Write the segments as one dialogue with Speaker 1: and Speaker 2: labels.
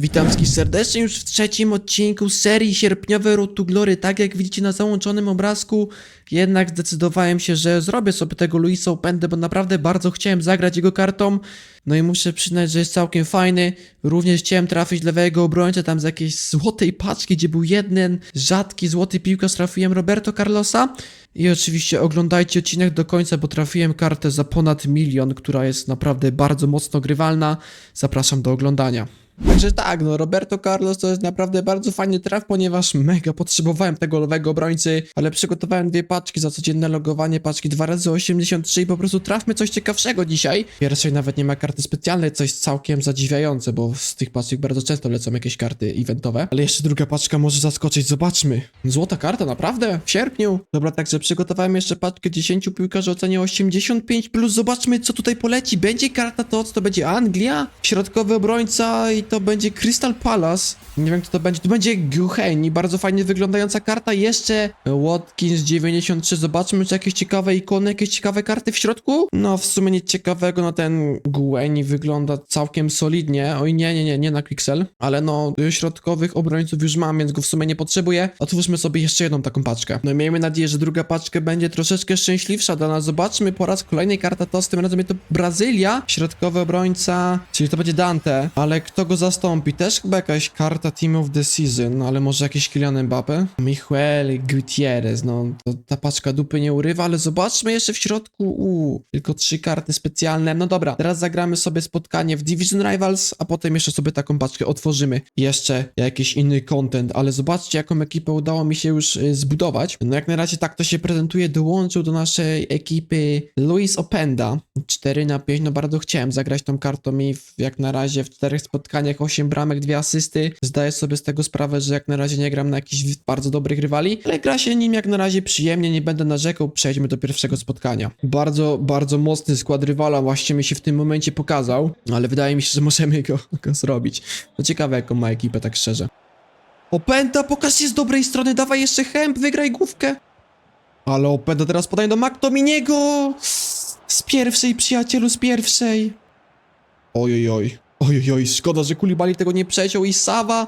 Speaker 1: Witam wszystkich serdecznie już w trzecim odcinku serii sierpniowe Road to Glory. Tak jak widzicie na załączonym obrazku, jednak zdecydowałem się, że zrobię sobie tego Luisa Opendę, bo naprawdę bardzo chciałem zagrać jego kartą. No i muszę przyznać, że jest całkiem fajny. Również chciałem trafić lewego obrońcę tam z jakiejś złotej paczki, gdzie był jeden rzadki złoty piłkarz, trafiłem Roberto Carlosa. I oczywiście oglądajcie odcinek do końca, bo trafiłem kartę za ponad milion, która jest naprawdę bardzo mocno grywalna. Zapraszam do oglądania. Także tak, no Roberto Carlos to jest naprawdę bardzo fajny traf, ponieważ mega potrzebowałem tego lewego obrońcy, ale przygotowałem dwie paczki za codzienne logowanie, paczki 2 razy 83 i po prostu trafmy coś ciekawszego dzisiaj. Pierwszej nawet nie ma karty specjalnej, coś całkiem zadziwiające, bo z tych paczek bardzo często lecą jakieś karty eventowe, ale jeszcze druga paczka może zaskoczyć, zobaczmy. Złota karta, naprawdę? W sierpniu? Dobra, także przygotowałem jeszcze paczkę 10 piłkarzy o cenie 85+, plus zobaczmy co tutaj poleci. Będzie karta to, co to będzie Anglia, środkowy obrońca i to będzie Crystal Palace. Nie wiem kto to będzie, to będzie Guheni, bardzo fajnie wyglądająca karta. Jeszcze Watkins 93, zobaczmy czy jakieś ciekawe ikony, jakieś ciekawe karty w środku. No w sumie nic ciekawego, no ten Gueni wygląda całkiem solidnie. Oj nie, nie, nie, nie na Pixel, ale no środkowych obrońców już mam, więc go w sumie nie potrzebuję. Otwórzmy sobie jeszcze jedną taką paczkę. No i miejmy nadzieję, że druga paczka będzie troszeczkę szczęśliwsza dla nas. Zobaczmy po raz kolejny karta to, z tym razem jest to Brazylia, środkowy obrońca, czyli to będzie Dante, ale kto go zastąpi? Też chyba jakaś karta Team of the Season, ale może jakiś Kylian Mbappe? Michael Gutierrez, no to ta paczka dupy nie urywa, ale zobaczmy jeszcze w środku, uuu, tylko trzy karty specjalne. No dobra, teraz zagramy sobie spotkanie w Division Rivals, a potem jeszcze sobie taką paczkę otworzymy. Jeszcze jakiś inny content, ale zobaczcie jaką ekipę udało mi się już y, zbudować. No jak na razie tak to się prezentuje, dołączył do naszej ekipy Luis Openda. 4 na 5, no bardzo chciałem zagrać tą kartą i w, jak na razie w czterech spotkaniach 8 bramek, 2 asysty. Zdaję sobie z tego sprawę, że jak na razie nie gram na jakichś bardzo dobrych rywali, ale gra się nim jak na razie przyjemnie, nie będę narzekał, przejdźmy do pierwszego spotkania. Bardzo, bardzo mocny skład rywala właśnie mi się w tym momencie pokazał, ale wydaje mi się, że możemy go, go zrobić. No ciekawe jaką ma ekipę, tak szczerze. Opęta, pokaż się z dobrej strony, dawaj jeszcze chęp, wygraj główkę. Ale Opęta teraz podaje do McTominiego! Z pierwszej, przyjacielu, z pierwszej. Ojojoj. Ojojoj, szkoda, że Kulibali tego nie przeciął i Sawa.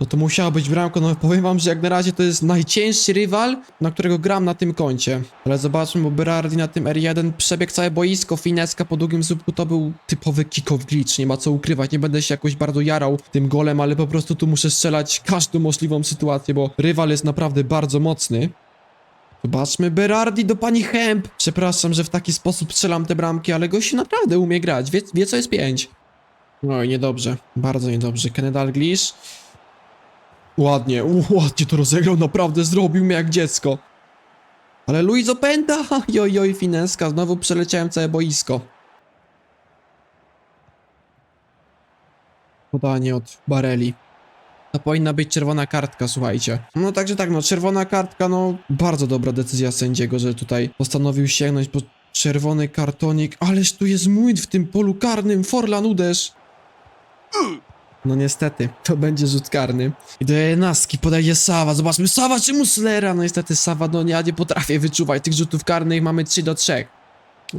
Speaker 1: No to musiała być bramka, no powiem wam, że jak na razie to jest najcięższy rywal, na którego gram na tym koncie. Ale zobaczmy, bo Berardi na tym R1 przebiegł całe boisko, fineska po długim słupku to był typowy kick-off glitch, nie ma co ukrywać, nie będę się jakoś bardzo jarał tym golem, ale po prostu tu muszę strzelać każdą możliwą sytuację, bo rywal jest naprawdę bardzo mocny. Zobaczmy, Berardi do pani Hemp. Przepraszam, że w taki sposób strzelam te bramki, ale gość naprawdę umie grać, wie, wie co jest pięć. Oj, niedobrze, bardzo niedobrze. Kenneth Dalglish. Ładnie, ładnie to rozegrał, naprawdę zrobił mnie jak dziecko. Ale Luis Openda, joj, joj, fineska, znowu przeleciałem całe boisko. Podanie od Bareli. To powinna być czerwona kartka, słuchajcie. No także tak, no czerwona kartka, no bardzo dobra decyzja sędziego, że tutaj postanowił sięgnąć po czerwony kartonik. Ależ tu jest mój w tym polu karnym, Forlan uderz. No niestety, to będzie rzut karny. I do jedenastki podaje Sawa, zobaczmy, Sawa czy Muslera? No niestety Sawa, no ja nie potrafię wyczuwać tych rzutów karnych, mamy 3 do 3.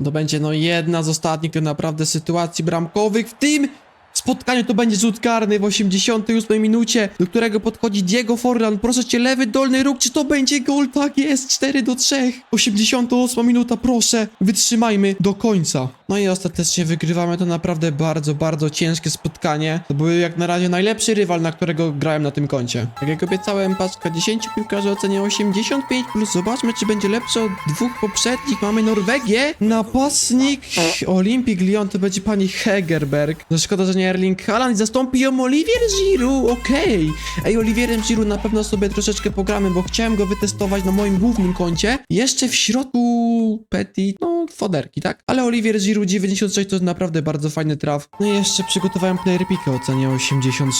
Speaker 1: To będzie no jedna z ostatnich tak naprawdę sytuacji bramkowych, w tym spotkaniu to będzie rzut karny w 88 minucie, do którego podchodzi Diego Forlan. Proszę cię, lewy dolny róg, czy to będzie gol? Tak jest, 4 do 3. 88 minuta, proszę, wytrzymajmy do końca. No i ostatecznie wygrywamy to naprawdę bardzo, bardzo ciężkie spotkanie. To był jak na razie najlepszy rywal, na którego grałem na tym koncie. Tak jak obiecałem, paczka 10 piłkarzy o cenie 85+, plus zobaczmy, czy będzie lepsze od dwóch poprzednich. Mamy Norwegię, napastnik Olympic Lyon, to będzie pani Hegerberg. No szkoda, że nie Erling Haaland, zastąpi ją Olivier Giroud, okej. Ej, Olivierem Giroud na pewno sobie troszeczkę pogramy, bo chciałem go wytestować na moim głównym koncie. Jeszcze w środku Petit, no foderki, tak? Ale Olivier Giroud 96 to naprawdę bardzo fajny traf. No i jeszcze przygotowałem player picka o cenie 86+.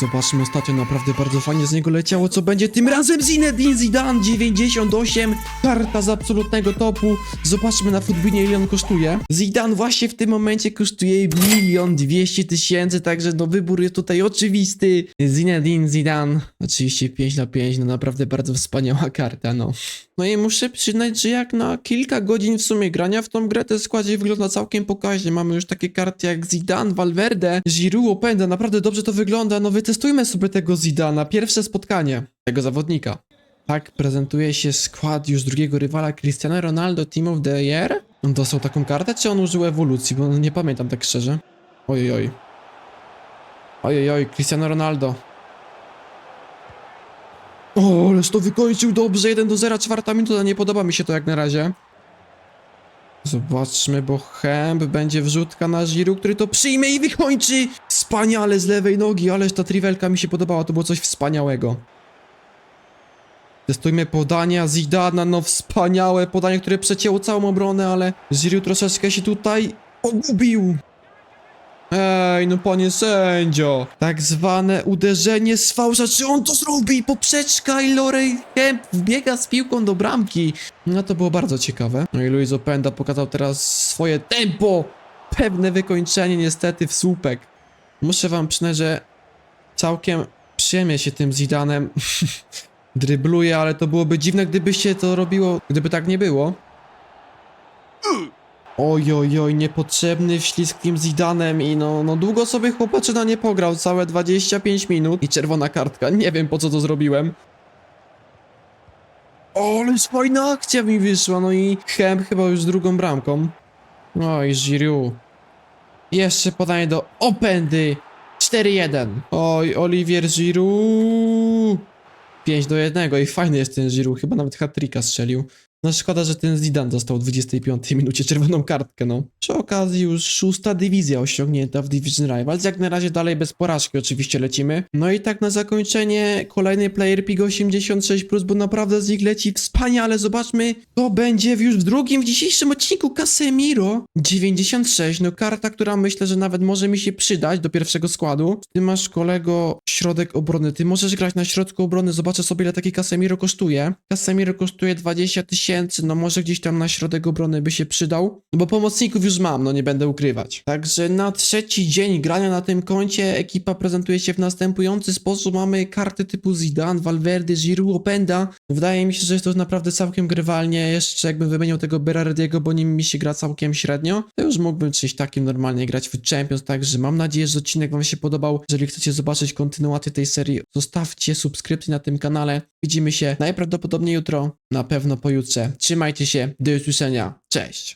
Speaker 1: Zobaczmy, ostatnio naprawdę bardzo fajnie z niego leciało, co będzie tym razem Zinedine Zidane 98. Karta z absolutnego topu. Zobaczmy na futbinie ile on kosztuje. Zidane właśnie w tym momencie kosztuje milion dwieście tysięcy, także no wybór jest tutaj oczywisty. Zinedine Zidane, oczywiście 5 na 5, no naprawdę bardzo wspaniała karta, no. No i muszę przyznać, że jak na kilka godzin w sumie grania w tą grę, ten składzie wygląda całkiem pokaźnie. Mamy już takie karty jak Zidane, Valverde, Giroud, Openda, naprawdę dobrze to wygląda. No wytestujmy sobie tego Zidana, pierwsze spotkanie tego zawodnika. Tak prezentuje się skład już drugiego rywala Cristiano Ronaldo Team of the Year. On dostał taką kartę, czy on użył ewolucji, bo nie pamiętam tak szczerze. Ojej. Ojej, Cristiano Ronaldo. O, ależ to wykończył dobrze, 1 do 0, czwarta minuta, nie podoba mi się to jak na razie. Zobaczmy, bo Hemp będzie wrzutka na Giroud, który to przyjmie i wykończy! Wspaniale z lewej nogi, ależ ta trivelka mi się podobała, to było coś wspaniałego. Testujmy podania Zidana, no wspaniałe podanie, które przecięło całą obronę, ale Giroud troszeczkę się tutaj pogubił. Ej, no panie sędzio. Tak zwane uderzenie z fałsza. Czy on to zrobi? Poprzeczka i Lorej Kemp wbiega z piłką do bramki. No to było bardzo ciekawe. No i Luis Openda pokazał teraz swoje tempo. Pewne wykończenie niestety w słupek. Muszę wam przyznać, że całkiem przyjemnie się tym Zidanem drybluje, ale to byłoby dziwne, gdyby się to robiło, gdyby tak nie było. Oj, oj, oj, niepotrzebny wślizg tym Zidanem i no, no długo sobie chłopaczyna nie pograł, całe 25 minut i czerwona kartka, nie wiem po co to zrobiłem. O, ależ fajna akcja mi wyszła, no i Hemp chyba już z drugą bramką. Oj, Giroud. Jeszcze podanie do Opendy. 4-1. Oj, Olivier Giroud. 5 do 1 i fajny jest ten Giroud, chyba nawet hat-tricka strzelił. No szkoda, że ten Zidane dostał w 25 minucie czerwoną kartkę, no. Przy okazji już szósta dywizja osiągnięta w Division Rivals, jak na razie dalej bez porażki oczywiście lecimy. No i tak na zakończenie kolejny Player Pig 86+, bo naprawdę z nich leci wspaniale, zobaczmy, to będzie już w drugim, w dzisiejszym odcinku Casemiro 96, no karta, która myślę, że nawet może mi się przydać do pierwszego składu. Ty masz kolego środek obrony, ty możesz grać na środku obrony, zobaczę sobie ile taki Casemiro kosztuje. Casemiro kosztuje 20 tysięcy, no może gdzieś tam na środek obrony by się przydał, no bo pomocników już mam, no nie będę ukrywać. Także na trzeci dzień grania na tym koncie ekipa prezentuje się w następujący sposób. Mamy karty typu Zidane, Valverde, Giroud, Openda. Wydaje mi się, że jest to naprawdę całkiem grywalnie. Jeszcze jakbym wymienił tego Berardiego, bo nim mi się gra całkiem średnio, to już mógłbym czymś takim normalnie grać w Champions. Także mam nadzieję, że odcinek wam się podobał. Jeżeli chcecie zobaczyć kontynuację tej serii, zostawcie subskrypcję na tym kanale. Widzimy się najprawdopodobniej jutro, na pewno pojutrze. Trzymajcie się, do usłyszenia. Cześć!